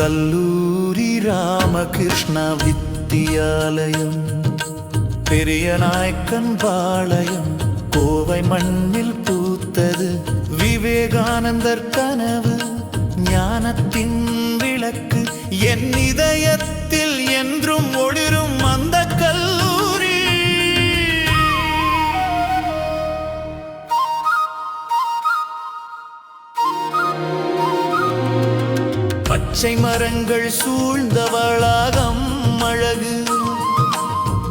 கல்லூரி ராமகிருஷ்ண வித்தியாலயம் பெரிய நாயக்கன் பாளையம் கோவை மண்ணில் பூத்தது விவேகானந்தர் கனவு. ஞானத்தின் விளக்கு என் இதயத்தில் என்றும் பச்சை மரங்கள் சூழ்ந்த வளாகம் அழகு.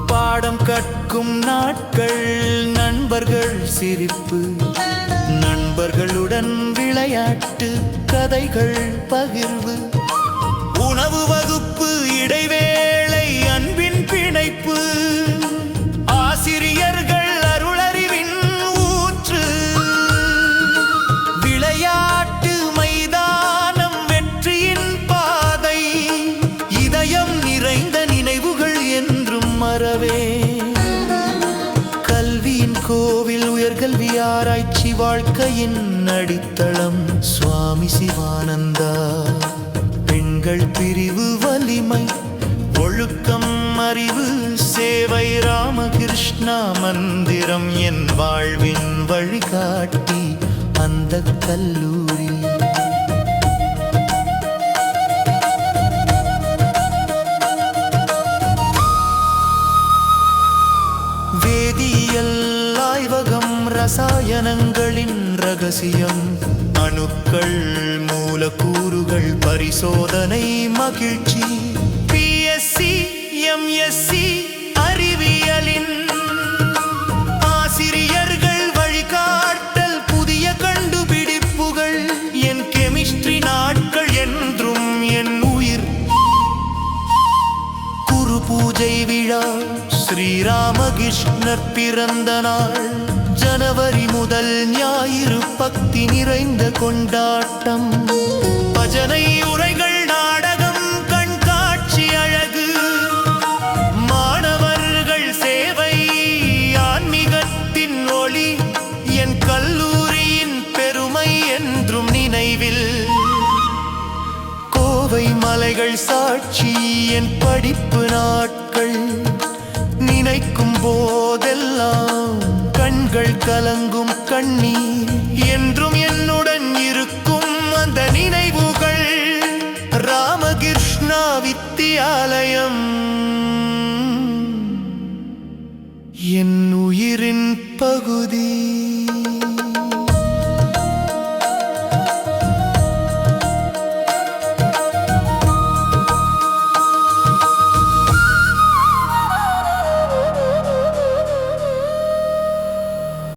பாடம் கற்கும் நாட்கள் நண்பர்கள் சிரிப்பு. நண்பர்களுடன் விளையாட்டு கதைகள் பகிர்வு. ஆராய்ச்சி வாழ்க்கையின் அடித்தளம் சுவாமி சிவானந்தா. பெண்கள் பிரிவு வலிமை ஒழுக்கம் அறிவு சேவை ராமகிருஷ்ணா மந்திரம் என் வாழ்வின் வழிகாட்டி அந்த கல்லூரியில் ரசாயனங்களின் ரகசியம். அணுக்கள் மூலக்கூறுகள் பரிசோதனை மகிழ்ச்சி. பிஎஸ்சி எம்எஸ்சி அறிவியலின் ஆசிரியர்கள் வழிகாட்டல் புதிய கண்டுபிடிப்புகள். என் கெமிஸ்ட்ரி நாட்கள் என்றும் என் உயிர். குரு பூஜை விழா ஸ்ரீராமகிருஷ்ணர் பிறந்த நாள். ஜனவரி முதல் ஞாயிறு பக்தி நிறைந்த கொண்டாட்டம். பஜனை உரைகள் நாடகம் கண்காட்சி அழகு. மாணவர்கள் சேவை ஆன்மீகத்தின் ஒளி. என் கல்லூரியின் பெருமை என்றும் நினைவில். கோவை மலைகள் சாட்சி என் படிப்பு நாட்கள். நினைக்கும் போதெல்லாம் கண்கள் கலங்கும் கண்ணீர் என்றும் என்னுடன் இருக்கும் அந்த நினைவுகள் ராமகிருஷ்ணா வித்தியாலயம். என் உயிரின் பகுதி